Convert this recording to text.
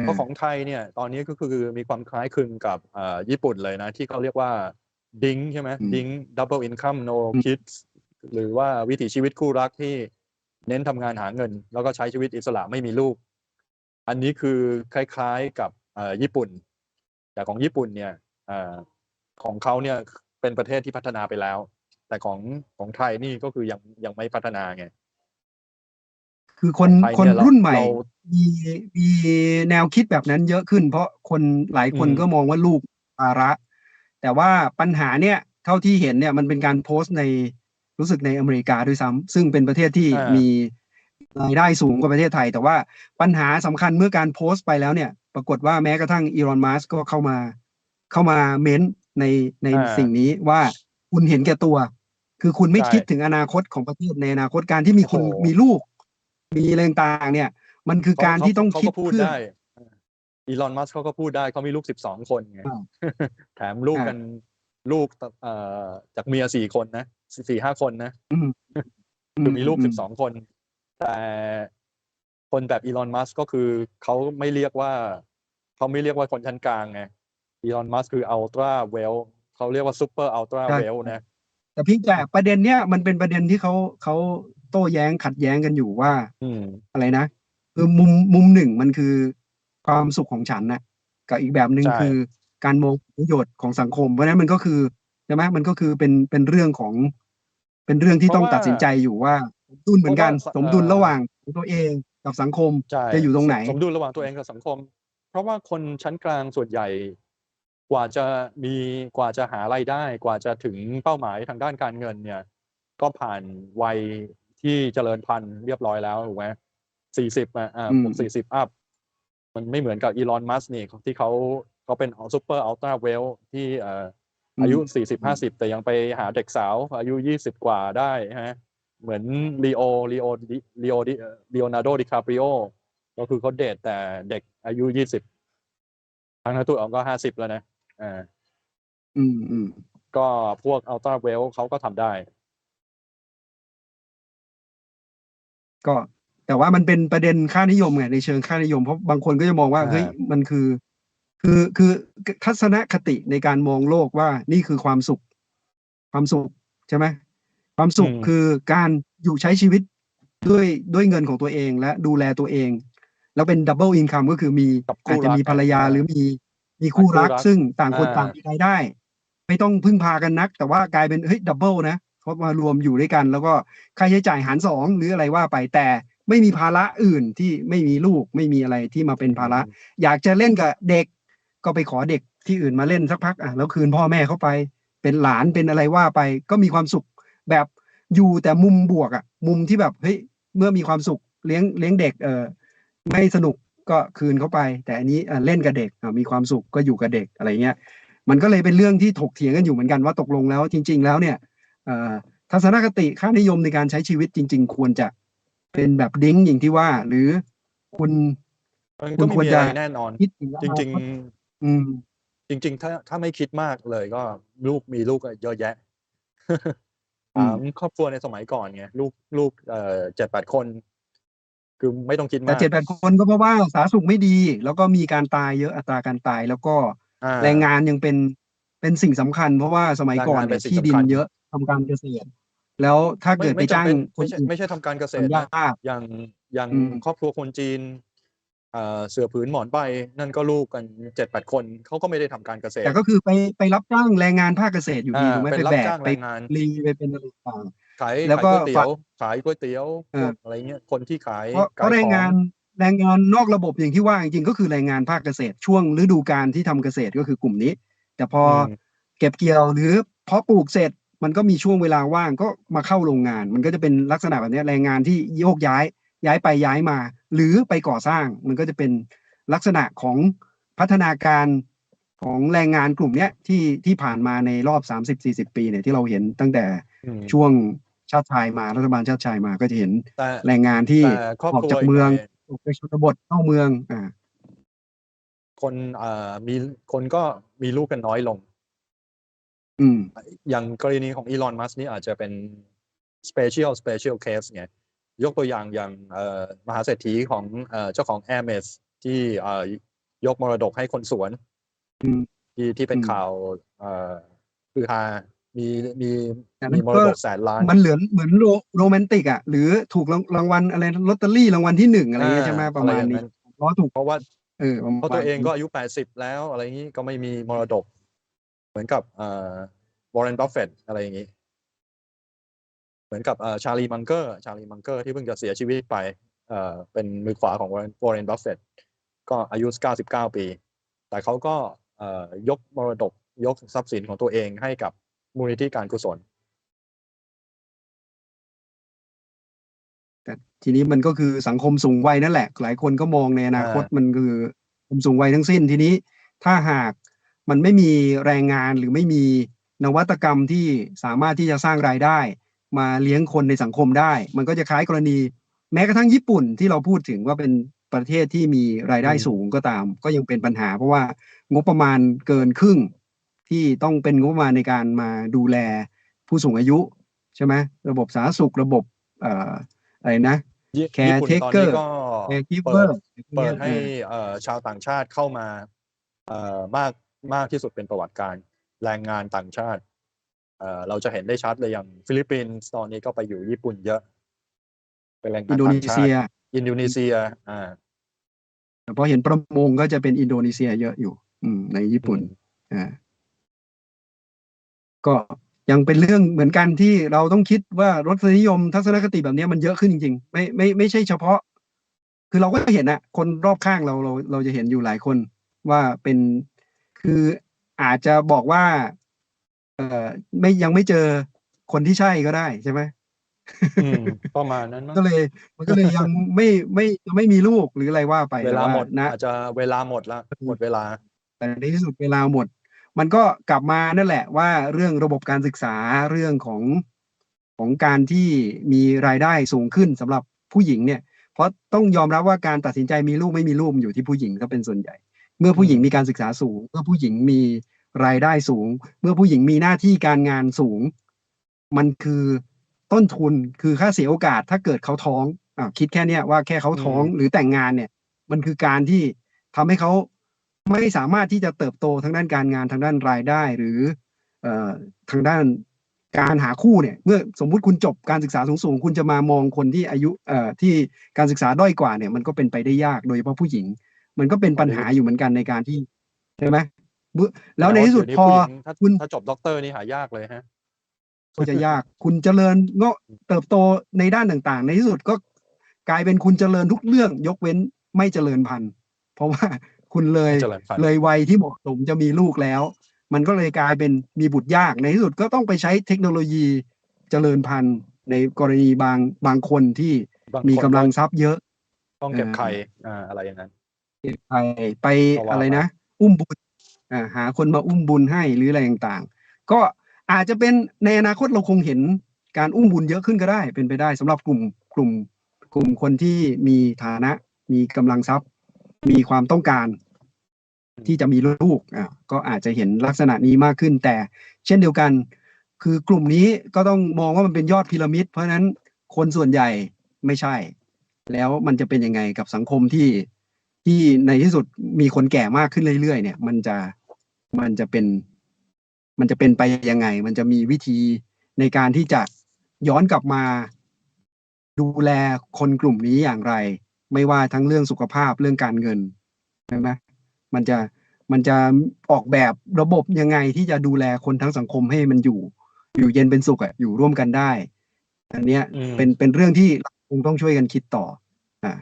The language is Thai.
เพราะของไทยเนี่ยตอนนี้ก็คือมีความคล้ายคลึงกับเอ่อญี่ปุ่นเลยนะ ที่เขาเรียกว่าดิงใช่ไหมอืมดิง double income no อืม kids หรือว่าวิถีชีวิตคู่รักที่เน้นทำงานหาเงิน แล้วก็ใช้ชีวิตอิสระไม่มีลูก อันนี้คือคล้ายๆกับเอ่อญี่ปุ่น แต่ของญี่ปุ่นเนี่ยเอ่อของเขาเนี่ยเป็นประเทศที่พัฒนาไปแล้ว แต่ของของไทยนี่ก็คือยังยังไม่พัฒนาไง คือคนไทยคนเนี่ยเรารุ่นใหม่เรามีมีแนวคิดแบบนั้นเยอะขึ้น เพราะคนหลายคนอืมก็มองว่าลูกภาระ แต่ว่าปัญหาเนี่ยเท่าที่เห็นเนี่ยมันเป็นการโพสต์ในรู้สึกในอเมริกาด้วยซ้ำซึ่งเป็นประเทศที่อ่ามีมีรายได้สูงกว่าประเทศไทย แต่ว่าปัญหาสำคัญเมื่อการโพสต์ไปแล้วเนี่ย ปรากฏว่าแม้กระทั่งอีลอนมัสก็เข้ามา เข้ามาเม้นในในอ่าสิ่งนี้ว่าคุณเห็นแก่ตัว คือคุณไม่ใช่คิดถึงอนาคตของประเทศในอนาคตการที่มีคุณโอ้โหมีลูก มีอะไรต่างๆเนี่ย มันคือการที่ต้องเขาคิดก็พูดเพื่อได้อีลอนมัสเขาก็พูดได้เขามีลูกสิบสองคนไงอ่าแถมลูกอ่ากันลูกเอ่อจากเมียสี่คนนะสี่ห้าคนนะอืมคือมีลูกมสิบสองคน แต่คนแบบอีลอนมัสก็คือเขาไม่เรียกว่าเขาไม่เรียกว่าคนชั้นกลางไงอีลอนมัสคืออัลตร้าเวลเขาเรียกว่าซูเปอร์อัลตร้าใช่เวลนะแต่เพี่แต่ประเด็นเนี้ยมันเป็นประเด็นที่เขาเขาโต้แย้งขัดแย้งกันอยู่ว่าอืมอะไรนะคือมุมมุมหนึ่งมันคือความสุขของฉันนะกับอีกแบบหนึ่งใช่คือการมองประโยชน์ของสังคม เพราะฉะนั้นมันก็คือใช่ไหมมันก็คือเป็นเป็นเรื่องของ เป็นเรื่องที่ต้องตัดสินใจอยู่ว่าสมดุลเหมือนกันเพราะว่าสมดุลเอ่อระหว่างตัวเองกับสังคมใช่จะอยู่ตรงไหน สมดุลระหว่างตัวเองกับสังคม เพราะว่าคนชั้นกลางส่วนใหญ่ กว่าจะมีกว่าจะหารายได้ กว่าจะถึงเป้าหมายทางด้านการเงินเนี่ย ก็ผ่านวัย ที่เจริญพันธุ์เรียบร้อยแล้วถูกไหมสี่สิบอะอ่าอืมผมสี่สิบอัพมันไม่เหมือนกับอีลอนมัสนี่ที่เขาเขาเป็นซูเปอร์อัลตร้าเวลที่เอ่อออายุสี่สิบห้าสิบแต่ยังไปหาเด็กสาว อายุยี่สิบกว่าได้ฮะเหมือนลีโอลีโอลีโอลีโอนาร์โดดิคาปริโอก็คือเขาเดทแต่เด็กอายุยี่สิบทั้งนั้นตัวเองก็ห้าสิบแล้วนะอ่าอืมอืมก็พวกอัลตร้าเวลเขาก็ทำได้ ก็แต่ว่ามันเป็นประเด็นค่านิยมไงในเชิงค่านิยมเพราะบางคนก็จะมองว่าอ่าเฮ้ยมันคือ คือคือทัศนคติในการมองโลกว่านี่คือความสุข ความสุขใช่ไหมความสุขคือการอยู่ใช้ชีวิตด้วยด้วยเงินของตัวเองและดูแลตัวเอง แล้วเป็นดับเบิลอินคัมก็คือมีกับคู่อาจจะมีรักภรรยาอ่าหรือมีมีคู่รักคู่รักซึ่งต่างคนอ่าต่างมีรายได้ ไม่ต้องพึ่งพากันนัก แต่ว่ากลายเป็นเฮ้ยดับเบิลนะ เขาะมารวมอยู่ด้วยกัน แล้วก็ค่าใช้จ่ายหารสองหรืออะไรว่าไปแต่ไม่มีภาระอื่นที่ไม่มีลูกไม่มีอะไรที่มาเป็นภาระ อยากจะเล่นกับเด็ก ก็ไปขอเด็กที่อื่นมาเล่นสักพักอะแล้วคืนพ่อแม่เข้าไป เป็นหลานเป็นอะไรว่าไป ก็มีความสุขแบบอยู่แต่มุมบวกอะ มุมที่แบบเฮ้ยเมื่อมีความสุขเลี้ยงเลี้ยงเด็กเออไม่สนุกก็คืนเข้าไป แต่อันนี้เล่นกับเด็กมีความสุขก็อยู่กับเด็กอะไรเงี้ยมันก็เลยเป็นเรื่องที่ถกเถียงกันอยู่เหมือนกันว่าตกลงแล้วจริง ๆ แล้วเนี่ย ทัศนคติค่านิยมในการใช้ชีวิตจริง ๆ ควรจะเป็นแบบดิ้งอย่างที่ว่า หรือคุณมันคุก็ณไม่ควรมีจะอะไรแน่นอนคิดถึงจริง ๆ อืมๆจริง ๆ ถ้าถ้าไม่คิดมากเลยก็ลูกมีลูกก็เยอะแยะอืมถามครอบครัวในสมัยก่อนไงลูกลูกเอ่อเจ็ดแปดคน คือไม่ต้องคิดแต่มากเจ็ดแปดคนก็เพราะว่าสาธารณสุขไม่ดี แล้วก็มีการตายเยอะอัตราการตายแล้วก็อ่าแรงงานยังเป็นเป็นสิ่งสำคัญ เพราะว่าสมัยก่อนแรงงานเป็เนี่ยนสิ่งที่ดิสำนคัญเยอะ ทำการเกษตร แล้วถ้าเกิดไปไม่จ้างจำเป็นคนไม่ใช่อื่นไม่ใช่ทำการเกษมัตนรยนะากอย่างอย่างอืมครอบครัวคนจีนเอ่อเสือผืนหมอนใบนั่นก็ลูกกันเจ็ดแปดคนเขาก็ไม่ได้ทำการเกษตร แต่ก็คือไปไปรับจ้างแรงงานภาคเกษตรอยู่ดีอ่าถูกไหมเป็นไปรับแบกจ้างไปแรงงานรีไปเป็นอะไรต่างขายแล้วขายก็ก๋วยเตี๋ยวฝากขายก๋วยเตี๋ยวเอพอวกอะไรเงี้ยคนที่ขายเพราะเพขายราะแรงของงานแรงงานนอกระบบอย่างที่ว่าจริงๆก็คือแรงงานภาคเกษตรช่วงฤดูกาลที่ทำเกษตรก็คือกลุ่มนี้ แต่พออมเก็บเกี่ยวหรือเพาะปลูกเสร็จ มันก็มีช่วงเวลาว่างก็มาเข้าโรงงาน มันก็จะเป็นลักษณะแบบเนี้ยแรงงานที่โยกย้ายย้ายไปย้ายมา หรือไปก่อสร้างมันก็จะเป็นลักษณะของพัฒนาการของแรงงานกลุ่มเนี้ยที่ที่ผ่านมาในรอบ 30-40 ปีเนี่ยที่เราเห็นตั้งแต่อืมช่วงชาติชายมารัฐบาลชาติชายมาก็จะเห็นแต่แรงงานที่แต่ครอบออกครัวจากอีกเมืองหน่อยออกไปชนบทเข้าเมืองอ่าคนเอ่อมีคนก็มีลูกกันน้อยลง อืมอย่างกรณีของอีลอนมัสนี่อาจจะเป็น special special case ไงยกตัวอย่างอย่างเอ่อมหาเศรษฐีของเอ่อเจ้าของ Hermes ที่ที่เอ่อยกมรดกให้คนสวนอืมที่ที่เป็นอืมข่าวเอ่อคือฮามีมีอันนั้มีนมก็รดกแสนล้าน มันเหลือเหมือนโรโรแมนติกอะ หรือถูกรางรางวัลอะไรลอตเตอรี่รางวัลที่หนึ่งอะไรเงี้ยใช่ไหมประมาณออย่งนี้เพราะถูกเพราะว่าเออประมาณเพราะตัวเองก็อายุแปดสิบแล้วอะไรอย่างนี้ก็ไม่มีมรดก เหมือนกับเอ่อวอร์เรนบัฟเฟตอะไรอย่างนี้ เหมือนกับเอ่อชาลีมังเกอร์ชาลีมังเกอร์ที่เพิ่งจะเสียชีวิตไปเอ่อเป็นมือขวาของวอร์เรนบัฟเฟตก็อายุ 99 ปี แต่เขาก็เอ่อยกมรดกยกทรัพย์สินของตัวเองให้กับมูลนิธิการกุศล แต่ทีนี้มันก็คือสังคมสูงวัยนั่นแหละ หลายคนก็มองในอนาคตอ่ามัมันคือสังคมสูงวัยทั้งสิ้นทีนี้ ถ้าหาก มันไม่มีแรงงานหรือไม่มีนวัตกรรมที่สามารถที่จะสร้างรายได้ มาเลี้ยงคนในสังคมได้ มันก็จะคล้ายกรณี แม้กระทั่งญี่ปุ่นที่เราพูดถึงว่าเป็นประเทศที่มีรายได้อืมสูงก็ตาม ก็ยังเป็นปัญหา เพราะว่างบประมาณเกินครึ่ง ที่ต้องเป็นงบประมาณในการมาดูแลผู้สูงอายุใช่ไหมระบบสาธารณสุขระบบเอ่ออะไรนะญี่ Care ญี่ปุ่นตอนนี้ taker ก็แคร์กิฟเวเปิอดร์เปิดให้เอ่อชาวต่างชาติเข้ามาเอ่อมาก มากที่สุดเป็นประวัติการแรงงานต่างชาติเอ่อเราจะเห็นได้ชัดเลยอย่างฟิลิปปินส์ตอนนี้ก็ไปอยู่ญี่ปุ่นเยอะ เป็นแรงงาอินนโดต่านีงชาเซีติยอินโดนีเซีย อ่าเพราะเห็นประมงก็จะเป็นอินโดนีเซียเยอะอยู่ อืม ในญี่ปุ่นอ่าก็ยังเป็นเรื่องเหมือนกันที่เราต้องคิดว่ารสนิยมทัศนคติแบบนี้มันเยอะขึ้นจริง ๆ ไม่ไม่ไม่ใช่เฉพาะ คือเราก็เห็นอะคนรอบข้างเราเราเราจะเห็นอยู่หลายคนว่าเป็น คืออาจจะบอกว่า เอ่อไม่ยังไม่เจอคนที่ใช่ก็ได้ใช่ไหมอืมประมาณนั้นมั้งก็เลย มันก็เลยยังไม่ไม่ไม่มีลูกหรืออะไรว่าไปเวลาแต่หมดนะอาจจะเวลาหมดละหมดเวลา แต่ในที่สุดเวลาหมด มันก็กลับมานั่นแหละว่าเรื่องระบบการศึกษาเรื่องของของการที่มีรายได้สูงขึ้นสำหรับผู้หญิงเนี่ย เพราะต้องยอมรับว่าการตัดสินใจมีลูกไม่มีลูกมันอยู่ที่ผู้หญิงก็เป็นส่วนใหญ่ เมื่อผู้หญิงมีการศึกษาสูง เมื่อผู้หญิงมีรายได้สูง เมื่อผู้หญิงมีหน้าที่การงานสูง มันคือต้นทุนคือค่าเสียโอกาสถ้าเกิดเขาท้องอ่าคิดแค่เนี้ยว่าแค่เขาท้องหรือแต่งงานเนี่ย มันคือการที่ทำให้เขาไม่สามารถที่จะเติบโตทางด้านการงานทางด้านรายได้หรือเอ่อทางด้านการหาคู่เนี่ย เมื่อสมมุติคุณจบการศึกษาสูงๆคุณจะมามองคนที่อายุเอ่อที่การศึกษาด้อยกว่าเนี่ย มันก็เป็นไปได้ยากโดยเฉพาะผู้หญิง มันก็เป็นปัญหาอยู่เหมือนกันในการที่ใช่ไหมเมื่อแล้วในที่สุดต่พอว่าเยวนี้ผู้หญิงถ้าคุณถ้าจบด็อกเตอร์นี่หายากเลยฮะก็จะยากคุณเจริญเงาะเติบโตในด้านต่างๆ ในที่สุดก็กลายเป็นคุณเจริญทุกเรื่อง ยกเว้นไม่เจริญพันธุ์ เพราะว่าคุณเลยไม่เจริญพันธุ์เลยวัยที่เหมาะสมจะมีลูกแล้ว มันก็เลยกลายเป็นมีบุตรยากในที่สุดก็ต้องไปใช้เทคโนโลยีเจริญพันธุ์ในกรณีบางบางคนที่บางมีคนกำลังทรัพย์เยอะ ต้องเก็บเออไข่อ่าอะไรอย่างนั้น ไปไปก็ว่าอะไรไปนะ อุ้มบุญอ่าหาคนมาอุ้มบุญให้หรืออะไรต่างๆ ก็อาจจะเป็นในอนาคตเราคงเห็นการอุ้มบุญเยอะขึ้นก็ได้ เป็นไปได้สำหรับกลุ่มกลุ่มกลุ่มคนที่มีฐานะ มีกำลังทรัพย์ มีความต้องการที่จะมีลูกอ่าก็อาจจะเห็นลักษณะนี้มากขึ้น แต่เช่นเดียวกัน คือกลุ่มนี้ก็ต้องมองว่ามันเป็นยอดพีระมิด เพราะฉะนั้นคนส่วนใหญ่ไม่ใช่ แล้วมันจะเป็นยังไงกับสังคมที่ ที่ในที่สุดมีคนแก่มากขึ้นเรื่อยๆ เนี่ย มันจะมันจะเป็น มันจะเป็นไปยังไง มันจะมีวิธีในการที่จะย้อนกลับมาดูแลคนกลุ่มนี้อย่างไร ไม่ว่าทั้งเรื่องสุขภาพเรื่องการเงินใช่ไหมมันจะมันจะออกแบบระบบยังไงที่จะดูแลคนทั้งสังคมให้มันอยู่ อยู่เย็นเป็นสุขอะอยู่ร่วมกันได้ อันเนี้ยเป็นเป็นเรื่องที่คงต้องช่วยกันคิดต่ออ่า